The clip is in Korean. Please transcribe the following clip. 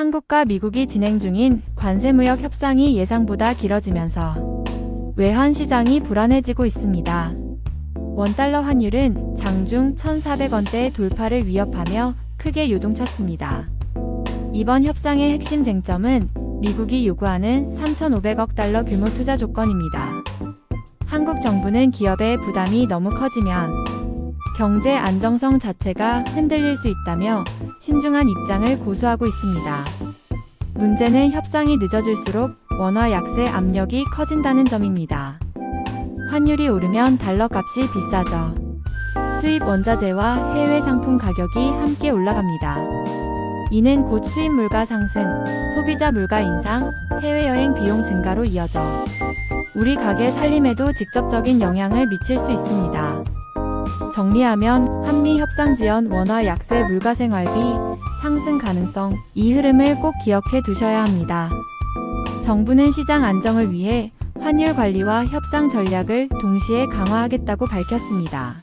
한국과 미국이 진행 중인 관세무역 협상이 예상보다 길어지면서 외환 시장이 불안해지고 있습니다. 원달러 환율은 장중 1,400원대 돌파를 위협하며 크게 요동쳤습니다. 이번 협상의 핵심 쟁점은 미국이 요구하는 3,500억 달러 규모 투자 조건입니다. 한국 정부는 기업의 부담이 너무 커지면 경제 안정성 자체가 흔들릴 수 있다며 신중한 입장을 고수하고 있습니다. 문제는 협상이 늦어질수록 원화 약세 압력이 커진다는 점입니다. 환율이 오르면 달러 값이 비싸져 수입 원자재와 해외 상품 가격이 함께 올라갑니다. 이는 곧 수입 물가 상승, 소비자 물가 인상, 해외여행 비용 증가로 이어져 우리 가게 살림에도 직접적인 영향을 미칠 수 있습니다. 정리하면 한미 협상 지연 원화 약세 물가 생활비 상승 가능성 이 흐름을 꼭 기억해 두셔야 합니다. 정부는 시장 안정을 위해 환율 관리와 협상 전략을 동시에 강화하겠다고 밝혔습니다.